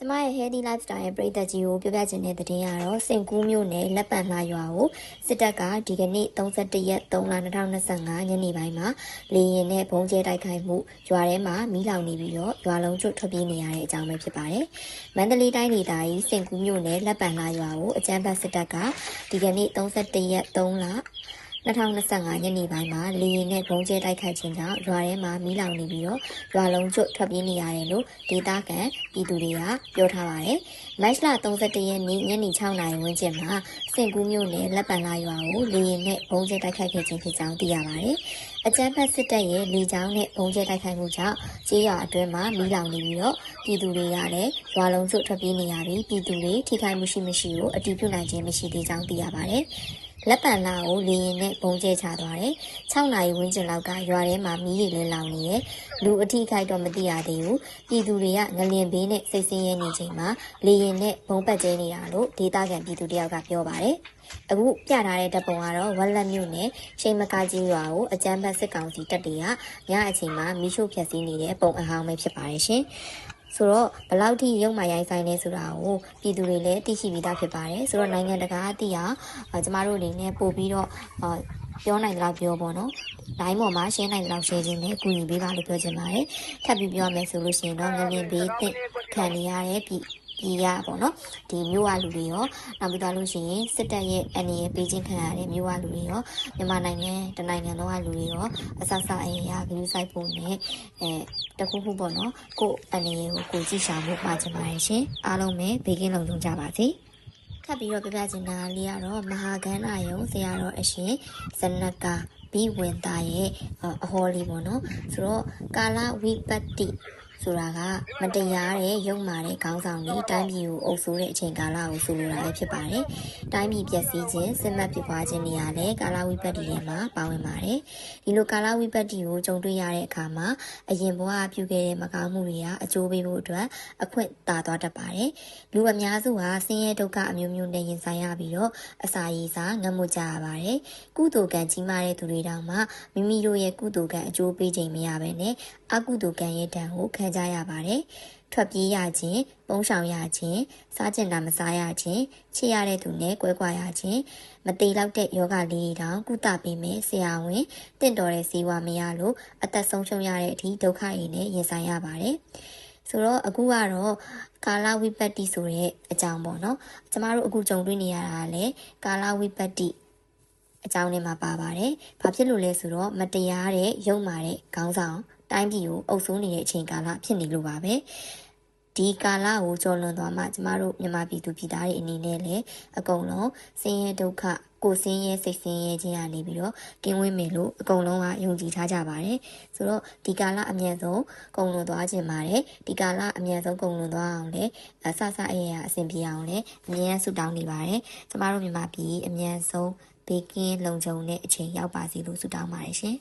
ကျမရဲ့ healthy lifestyle ရဲ့ပြည်သက်ကြီးကိုပြောပြချင်တဲ့သတင်းကတော့စင်ကူးမျိုးနဲ့လက်ပံလှရွာကိုစစ်တပ်ကဒီကနေ့31ရက်3လ2025ညနေပိုင်းမှာလေရင်နဲ့ဘုံကျဲတိုက်ခိုက်မှုရွာထဲမှာမီးလောင်နေပြီးတော့ရွာလုံးကျွတ်ထွက်ပြေးနေရတဲ့အကြောင်းပဲဖြစ်ပါတယ်။မန္တလေးတိုင်းဒေသကြီးစင်ကူးမျိုးနဲ့လက်ပံလှရွာကိုအကြမ်းဖက်စစ်တပ်ကဒီကနေ့31ရက်3လ 2025ညနေပိုင်းမှာလေရင်နဲ့ဘုံကျဲတိုက်ခိုက်ခြင်းကြောင့်ရွာထဲမှာမီးလောင်နေပြီးတော့ရွာလုံးကျွတ်ထွက်ပြေးနေရတယ်လို့ဒေသခံပြည်သူတွေကပြောထားပါတယ်။မတ်လ31ရက်နေ့ညနေ6နာရီဝန်းကျင်မှာစင်ကူးမြို့နယ်လက်ပံလာရွာကိုလေရင်နဲ့ဘုံကျဲတိုက်ခိုက်ခဲ့ခြင်းဖြစ်ကြောင်းသိရပါတယ်။အကြမ်းဖက်စစ်တပ်ရဲ့လေကြောင်းနဲ့ဘုံကျဲတိုက်ခိုက်မှုကြောင့်ကြေးရွာအတွင်းမှာမီးလောင်နေပြီးတော့ပြည်သူတွေကလည်းရွာလုံးကျွတ်ထွက်ပြေးနေရပြီးပြည်သူတွေထိခိုက်မှုရှိမရှိကိုအတည်ပြုနိုင်ခြင်းမရှိသေးကြောင်းသိရပါတယ်။ လက်ပံလာကိုလေရင်နဲ့ပုံကျဲချသွားတယ်။6နာရီဝန်းကျင်လောက်ကရွာထဲမှာမီးတွေလည်းလောင်နေတယ်။လူအထိခိုက်တော့မသိရသေးဘူး။ပြည်သူတွေကငလင်ဘေးနဲ့စိတ်ဆင်းရဲနေချိန်မှာလေရင်နဲ့ဘုံပတ်ကျဲနေတာလို့ဒေသခံပြည်သူတယောက်ကပြောပါတယ်။အခုပြထားတဲ့တပ်ပုံကတော့ဝက်လက်မြို့နယ်ရှိန်မကာကြီးရွာကိုအကြမ်းဖက်စစ်ကောင်စီတပ်တွေကညအချိန်မှာမီးရှို့ဖျက်ဆီးနေတဲ့ပုံအဟောင်းပဲဖြစ်ပါတယ်ရှင်။ ဆိုတော့ဘယ်လောက်ထိရုံမာရိုင်းဆိုင်လဲဆိုတာကိုပြည်သူတွေလည်းသိရှိပြီးသားဖြစ်ပါတယ်ဆိုတော့နိုင်ငံတကာအသိအောင်ကျမတို့အနေနဲ့ပို့ပြီးတော့ပြောနိုင်တော့ပြောပေါ့နော်။ line ပေါ်မှာရှင်းနိုင်တော့ရှင်းခြင်းနဲ့ကူညီပေးပါလို့ပြောချင်ပါတယ်။ထပ်ပြီးပြောမယ်ဆိုလို့ရှိရင်တော့ငလင်ဘေးသင့်ခံနေရတဲ့ပြည် ပြည်ရပေါ့နော်ဒီမြို့ဝလူတွေရောနောက်ပြီးတော့လို့ရှိရင်စစ်တပ်ရဲ့အနေနဲ့ပေးချင်းခံရတဲ့မြို့ဝလူတွေရောမြန်မာနိုင်ငံတနိုင်ငံလုံးကလူတွေရောအဆဆအရာဂရုစိုက်ဖို့နဲ့အဲတခုခုပေါ့နော်ကိုအနေကိုကိုကြည့်ရှာဖို့မှာချင်ပါတယ်ရှင်အားလုံးပဲဘေးကင်းလုံခြုံကြပါစေထပ်ပြီးတော့ပြပြချင်တာလေးကတော့မဟာကန္နာယုံဆရာတော်အရှင်ဇနကဘီဝင်သားရဲ့အဟောလေးပေါ့နော်ဆိုတော့ကာလဝိပတ္တိ ဆိုတာကမတရားတဲ့ယုံမာတဲ့ခေါင်းဆောင်တွေတိုင်းပြည်ကိုအုပ်စိုးတဲ့အချိန်ကာလကိုဆိုလိုတာလည်းဖြစ်ပါတယ်။တိုင်းပြည်ပျက်စီးခြင်းစစ်မှတ်ဖြစ်ပွားခြင်းတွေရလည်းကာလဝိပတ္တိထဲမှာပါဝင်ပါတယ်။ဒီလိုကာလဝိပတ္တိကိုကြုံတွေ့ရတဲ့အခါမှာအရင်ဘဝပြုခဲ့တဲ့မကောင်းမှုတွေကအကျိုးပေးဖို့အတွက်အခွင့်တာသွားတတ်ပါတယ်။လူအများစုဟာဆင်းရဲဒုက္ခအမျိုးမျိုးနဲ့ရင်ဆိုင်ရပြီးတော့အစာရည်စာငတ်မှုကြရပါတယ်။ကုသိုလ်ကံကြီးမားတဲ့သူတွေတောင်မှမိမိတို့ရဲ့ကုသိုလ်ကံအကျိုးပေးခြင်းမရဘဲနဲ့ အကုသိုလ်ကံရဲ့တန်ကိုခံကြရပါတယ်။ထွက်ပြေးရခြင်း၊ပုံရှောင်ရခြင်း၊စားကျင်တာမစားရခြင်း၊ချစ်ရတဲ့သူနဲ့ကွဲကွာရခြင်းမသေးလောက်တဲ့ယောဂလေးတောင်ကုသပေးမယ်ဆရာဝန်တင့်တော်တဲ့ဇီဝမရလို့အသက်ဆုံးရှုံးရတဲ့အထိဒုက္ခတွေနဲ့ရင်ဆိုင်ရပါတယ်။ဆိုတော့အခုကတော့ကာလဝိပတ္တိဆိုတဲ့အကြောင်းပေါ့နော်။ကျမတို့အခုကြုံတွေ့နေရတာကလည်းကာလဝိပတ္တိအကြောင်းထဲမှာပါပါတယ်။ဘာဖြစ်လို့လဲဆိုတော့မတရားတဲ့ယုံမာတဲ့ခေါင်းဆောင် တိုင်းပြည်ကိုအုပ်စိုးနေတဲ့အချိန်ကာလဖြစ်နေလို့ပါပဲဒီကာလကိုကြော်လွန်သွားမှကျမတို့မြန်မာပြည်သူပြည်သားတွေအနေနဲ့လည်းအကုန်လုံးဆင်းရဲဒုက္ခကိုဆင်းရဲစိတ်ဆင်းရဲခြင်းရနေပြီးတော့ကင်းဝေးမယ်လို့အကုန်လုံးကယုံကြည်ထားကြပါတယ်ဆိုတော့ဒီကာလအမြန်ဆုံးကုန်လွန်သွားခြင်းပါတယ်ဒီကာလအမြန်ဆုံးကုန်လွန်သွားအောင်လည်းအဆဆအရရအဆင်ပြေအောင်လည်းအမြန်ဆုတောင်းနေပါတယ်ကျမတို့မြန်မာပြည်အမြန်ဆုံးဘေးကင်းလုံခြုံတဲ့အချိန်ရောက်ပါစေလို့ဆုတောင်းပါတယ်ရှင်